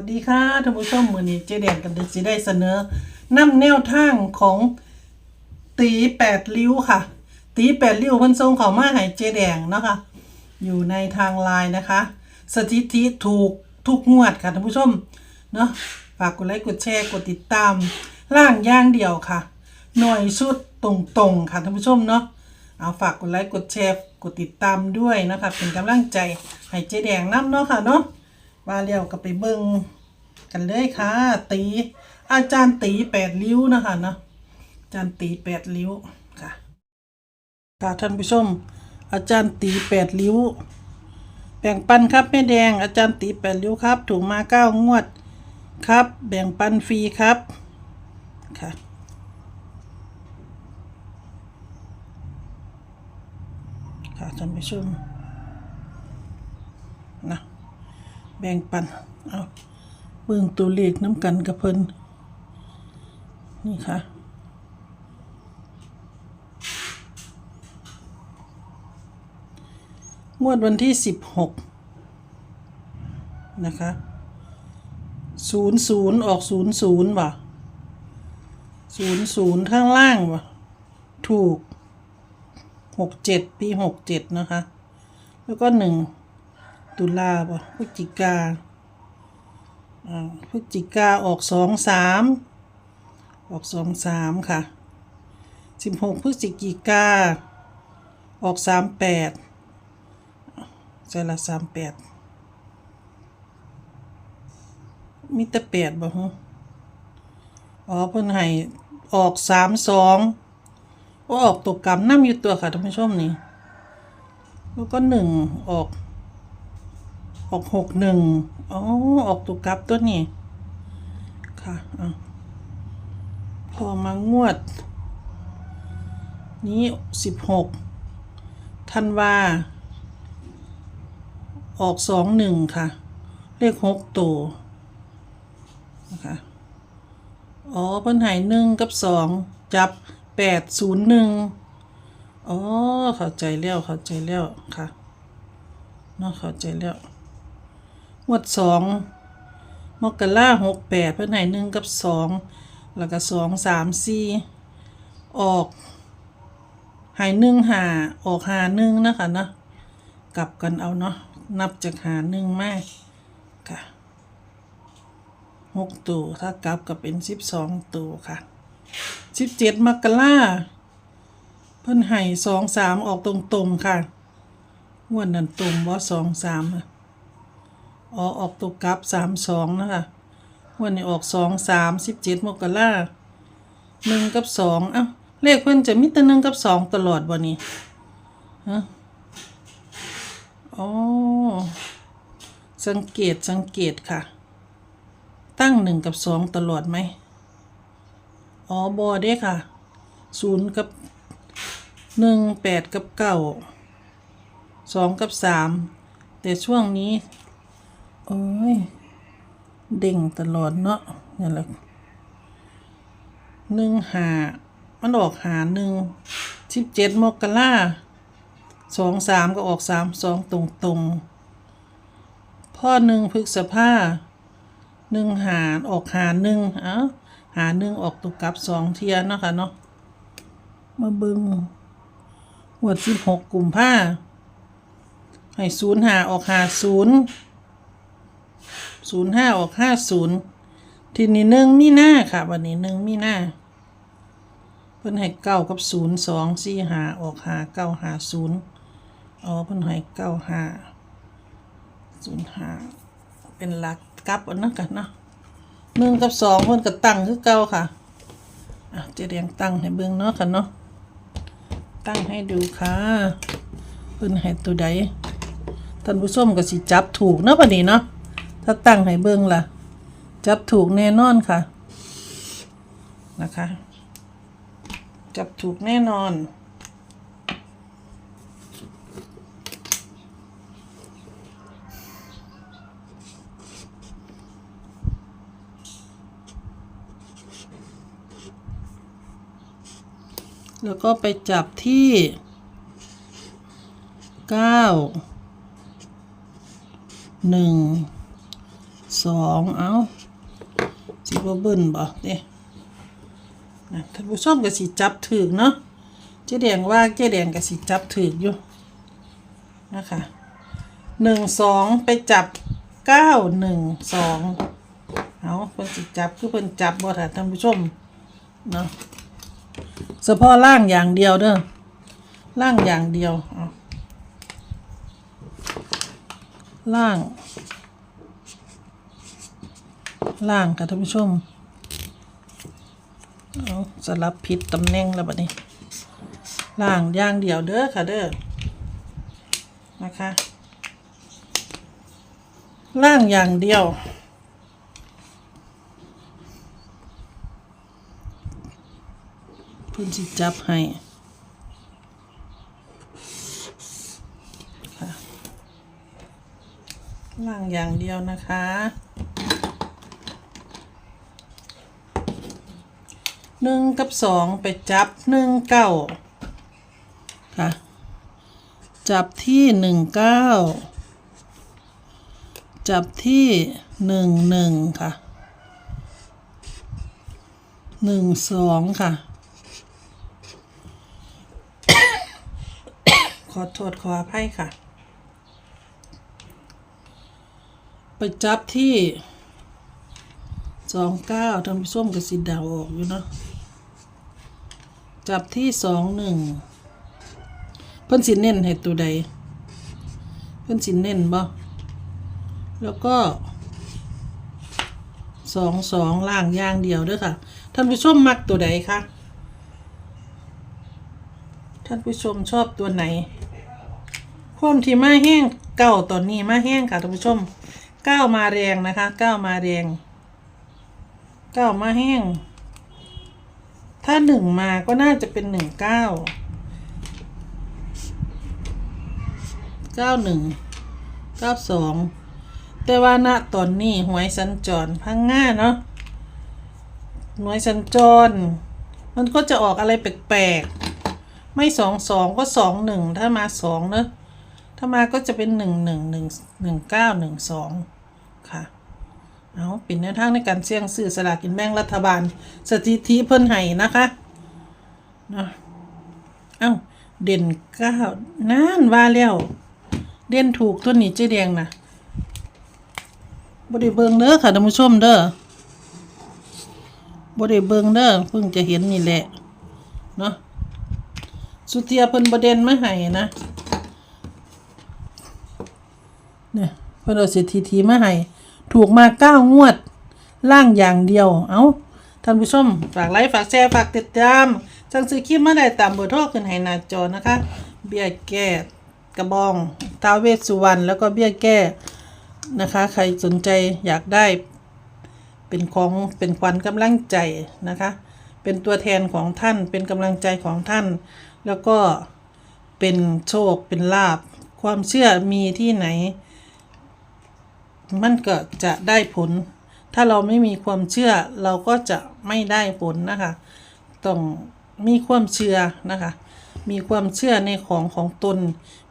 สวัสดีค่ะท่านผู้ชมมือนี้เจแดงกันเดสิได้เสนอนำแนวทางของตีแปดริ้วค่ะ ตีแปดริ้วพิ่นทรงเขามาให้เจแดงเนาะคะอยู่ในทางไลน์นะคะ สถิติถูกทุกงวดค่ะท่านผู้ชมเนาะฝากกดไลค์กดแชร์กดติดตามล่างย่างเดียวค่ะ หน่วยชุดตรงๆค่ะท่านผู้ชมเนาะเอาฝากกดไลค์กดแชร์กดติดตามด้วยนะคะเป็นกำลังใจให้เจแดงนํเนาะค่ะเนาะ ว่าเรียวก็ไปเบิ่งกันเลยค่ะ ตี อาจารย์ตีแปดริ้วนะคะเนาะอาจารย์ตีแปดริ้วค่ะค่ะท่านผู้ชม อาจารย์ตีแปดริ้วแบ่งปันครับแม่แดงอาจารย์ตีแปดริ้วครับ ถูกมาเก้างวดครับ แบ่งปันฟรีครับค่ะค่ะท่านผู้ชมนะ แบ่งปัน เอาเบิ่งตัวเลขน้ำกันกับเพิ่นนี่ค่ะงวดวันที่สิบหกนะคะศูนย์ศูนย์ออกศูนย์ศูนย์ว่ะศูนย์ศูนย์ข้างล่างว่ะถูกหกเจ็ดปีหกเจ็ดนะคะ แล้วก็หนึ่ง ตุลาป่ะพฤศจิกาอ่าพฤศจิกาออกสองสามออกสองสามค่ะสิบหกพฤศจิกาออกสามแปดใช่ละสามแปดมีแต่แปดบ่ฮะอ๋อเพิ่นให้ออกสามสองโอ้ออกตัวกำน้ำอยู่ตัวค่ะท่านผู้ชมนี่ แล้วก็หนึ่งออก ออกหกหนึ่งอ๋อ ออกตัวกลับตัวนี้ ค่ะอพอมางวด นี้สิบหกธันวา ออกสองหนึ่งค่ะ เลขหกตัวนะคะอ๋อเพิ่นหายหนึ่งกับสองจับแปดศูนย์หนึ่งอ๋อ เข้าใจแล้ว เข้าใจแล้วค่ะเนาะเข้าใจแล้ว งวดสองมกราหกแปดเพื่อนให้หนึ่งกับสองแล้วก็สองสามสี่ออกหายหนึ่งหาออกหาหนึ่งนะคะเนาะกลับกันเอาเนาะนับจากหาหนึ่งมาค่ะหกตัวถ้ากลับก็เป็นสิบสองตัวค่ะสิบเจ็ดมกราเพื่อนให้สองสามออกตรงๆค่ะงวดนั้นตรงว่าสองสามอะ ออออกตัวกลับสามสองนะคะวันนี้ออกสองสามสิบเจ็ดมกราหนึ่งกับสองเอ้าเลขเพิ่อนจะมีแต่หนึ่งกับสองตลอดวันนี้ฮะอ๋อสังเกตสังเกตค่ะ ตั้งหนึ่งกับสองตลอดไหมอ๋อบอเด้ค่ะศูนย์กับหนึ่งแปดกับเก้าสองกับสามแต่ช่วงนี้ โอ้ย เด้งตลอดเนาะนี่แหละหนึ่งหามันออกหาหนึ่งสิบเจ็ดมกราสองสามก็ออกสามสองตรงตรงพ่อหนึ่งพฤษภาหนึ่งหาออกหาหนึ่งเอ้าหาหนึ่งออกตุกกับสองเทียนเนาะค่ะเนาะมาบึงหวดสิบหกกลุ่มผ้าให้ศูนย์หาออกหาศูนย์ ศูนย์ห้าออกห้าศูนย์ทีนี้หนึ่งมีหน้าค่ะ วันนี้หนึ่งมีหน้าเพิ่นให้เก้ากับศูนย์สองสี่หาออกหาเก้าหาศูนย์อ๋อเพิ่นให้เก้าหาศูนย์หาเป็นหลักกับอันนั้นกันเนาะหนึ่งกับสองเพิ่นก็ตั้งคือเก้าค่ะอะเจะเรียงตั้งให้เบิ่งเนาะค่ะเนาะตั้งให้ดูค่ะเพิ่นให้ตัวใดท่านผู้ชมก็สิจับถูกเนาะบัดนี้เนาะ ถ้าตั้งให้เบิ่งล่ะ จับถูกแน่นอนค่ะ นะคะ จับถูกแน่นอนแล้วก็ไปจับที่เก้าหนึ่ง สองเอาสิบ่เบิ่นบ่เด้นะท่านผู้ชมก็สิจับถึกเนาะเจ๊แดงว่าเจ๊แดงก็สิจับถึกอยู่นะคะหนึ่งสองไปจับเก้าหนึ่งสองเอาเพิ่นสิจับคือเพิ่นจับบ่ท่านท่านผู้ชมเนาะเฉพาะล่างอย่างเดียวเด้อล่างอย่างเดียวเอาล่าง ล่างค่ะท่านผู้ชมเอาสลับผิดตำแหน่งแล้วบัดนี้ ล่างย่างเดียวเด้อค่ะเด้อนะคะ ล่างอย่างเดียวพิ่นสิจับให้ล่างอย่างเดียวนะคะ หนึ่งกับสองไปจับหนึ่งเก้าค่ะ จับที่หนึ่งเก้าจับที่หนึ่งหนึ่งค่ะหนึ่งสองค่ะ ขอโทษขออภัยค่ะ ไปจับที่สองเก้าท่านผู้มก็สิเดาออกอยู่เนาะ จับที่สองหนึ่งเพิ่นสิเน้นให้ตัวใด เพิ่นสิเน้นบ่แล้วก็สองสองล่างย่างเดียวด้อค่ะ ท่านผู้ชมมักตัวใดคะท่านผู้ชมชอบตัวไหนควมที่มาแห้งเก้าตอนนี้มาแห้งค่ะท่านผู้ชมเก้ามาแรงนะคะเก้ามาแรงเก้ามาแห้ง ถ้าหนึ่งมาก็น่าจะเป็นหนึ่งเก้า เก้าหนึ่ง เก้าสอง แต่ว่าณตอนนี้หวยสัญจรพังง่าเนาะหวยสัญจร มันก็จะออกอะไรแปลกๆ ไม่สองสองก็สองหนึ่ง ถ้ามาสองเนอะถ้ามาก็จะเป็นหนึ่งหนึ่งหนึ่งหนึ่งเก้าหนึ่งสองค่ะ เอาเป็นแนวทางในการเสี่ยงซื้อสลากกินแบ่งรัฐบาล สถิติเพิ่นให้นะคะนะเอ้าเด่นเก้านานว่าแล้วเด่นถูกตัวนี้เจ๊แดงนะบ่ได้เบิงเด้อค่ะท่านผู้ชมเด้อบ่ได้เบิงเด้อเพิ่งจะเห็นนี่แหละเนาะสุเทียเพิ่นบ่เด่นมาให้นะเนี่ยเพิ่นเอาสถิติมาให้ ถูกมาเก้างวด ล่างอย่างเดียว เอาท่านผู้ชม ฝากไลค์ฝากแชร์ฝากติดตามจังซื้อคลิปมาได้ตามเบอร์โทรขึ้นให้หน้าจอนะคะ เบี้ยแก้กระบองท้าเวสสุวรรณแล้วก็เบี้ยแก้นะคะ ใครสนใจอยากได้ เป็นของเป็นขวัญกำลังใจนะคะ เป็นตัวแทนของท่านเป็นกำลังใจของท่าน แล้วก็เป็นโชคเป็นลาบ ความเชื่อมีที่ไหน มันก็จะได้ผล ถ้าเราไม่มีความเชื่อเราก็จะไม่ได้ผลนะคะ ต้องมีความเชื่อนะคะ มีความเชื่อในของของตน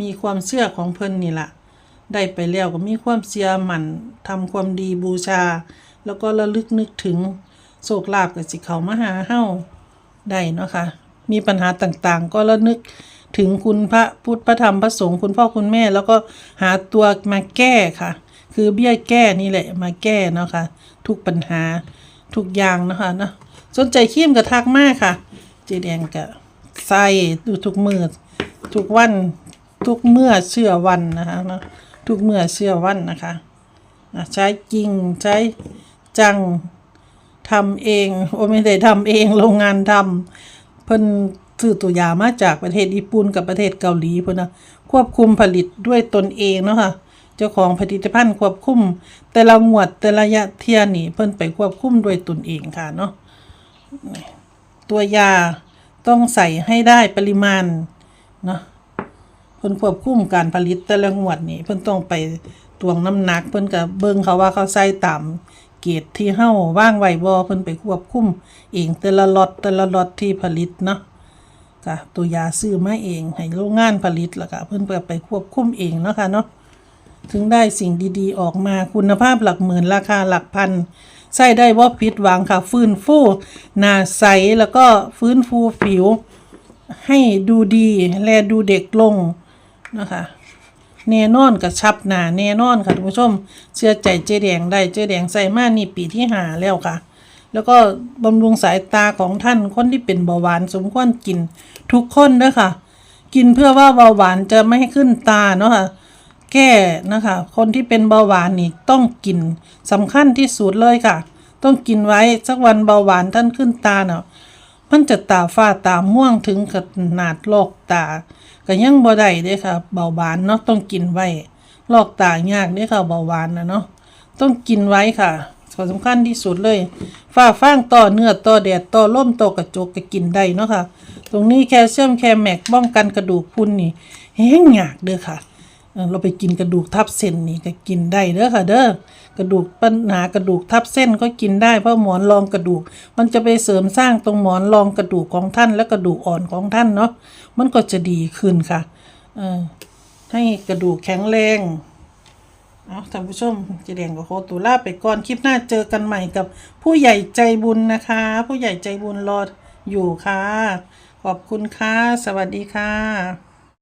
มีความเชื่อของเพิ่นนี่แหละได้ไปแล้วก็มีความเชื่อหมั่นทำความดีบูชา แล้วก็ระลึกนึกถึงโศกลาบกับสิเขามาหาเฮ้าได้เนาะค่ะมีปัญหาต่างๆ ก็ระลึกถึงคุณพระพุทธพระธรรมพระสงฆ์คุณพ่อคุณแม่ แล้วก็หาตัวมาแก้ค่ะ คือเบี้ยแก้นี่แหละมาแก้เนาะค่ะทุกปัญหาทุกอย่างนะคะเนาะสนใจครีมกับทักมากค่ะเจแดงกับใส่ดูทุกมือทุกวันทุกเมื่อเชื่อวันนะคะเนาะทุกเมื่อเชื่อวันนะคะนะใช้จริงใช้จังทำเองโอ้ไม่ได้ทำเองโรงงานทำเพิ่นซื้อตัวยามาจากประเทศญี่ปุ่นกับประเทศเกาหลีเพิ่นนะควบคุมผลิตด้วยตนเองเนาะค่ะ เจ้าของผลิตภัณฑ์ควบคุม แต่ละหมวดแต่ละยะเทียนี่เพิ่นไปควบคุมด้วยตนเองค่ะเนาะตัวยาต้องใส่ให้ได้ปริมาณเนาะเพิ่นควบคุมการผลิตแต่ละหมวดนี่เพิ่นต้องไปตวงน้ำหนักเพิ่นก็เบิ่งเขาว่าเขาใส่ตามเกรดที่เฮาว่างไว้บ่เพิ่นไปควบคุมเองแต่ละล็อตแต่ละล็อตที่ผลิตเนาะค่ะตัวยาซื้อมาเองให้โรงงานผลิตแล้วก็เพิ่นก็ไปควบคุมเองเนาะค่ะเนาะ ถึงได้สิ่งดีๆ ออกมาคุณภาพหลักหมื่นราคาหลักพันใส่ได้ว่าผิดหวังค่ะ ฟื้นฟูหน้าใสแล้วก็ฟื้นฟูผิว ให้ดูดี แลดูเด็กลงนะคะแน่นอนกับชับหนาแน่นอนค่ะท่านผู้ชม เชื่อใจเจ๊แดงได้เจ๊แดงใส่มานี่ปีที่หาแล้วค่ะ แล้วก็บำรุงสายตาของท่านคนที่เป็นเบาหวานสมควรกิน ทุกคนด้อค่ะ กินเพื่อว่าเบาหวานจะไม่ให้ขึ้นตาเนาะค่ะ แก้นะคะ คนที่เป็นเบาหวานนี่ต้องกินสำคัญที่สุดเลยค่ะ ต้องกินไว้สักวันเบาหวานท่านขึ้นตาเนาะมันจะตาฝ้าตาม่วงถึงขนาดลอกตา ก็ยังบ่ได้เด้ค่ะ เบาหวานเนาะต้องกินไว้ลอกตายากเด้ค่ะเบาหวานนะเนาะต้องกินไว้ค่ะสำคัญที่สุดเลยฝ้าฟางต่อเนื้อต่อแดดต่อล่มต่อกระจกก็กินได้เนาะค่ะ ตรงนี้แคลเซียมแคลแมกป้องกันกระดูกพรุนนี่แห้งยากเด้อค่ะ เราไปกินกระดูกทับเส้นนี่ก็กินได้เด้อค่ะ เด้อกระดูกปัญหากระดูกทับเส้นก็กินได้เพราะหมอนรองกระดูก มันจะไปเสริมสร้างตรงหมอนรองกระดูกของท่าน และกระดูกอ่อนของท่านเนาะมันก็จะดีขึ้นค่ะเออให้กระดูกแข็งแรงเอาท่านผู้ชมเจะแดงกับโคตูล่าไปก่อนคลิปหน้าเจอกันใหม่กับผู้ใหญ่ใจบุญนะคะ ผู้ใหญ่ใจบุญรออยู่ค่ะ ขอบคุณค่ะ สวัสดีค่ะ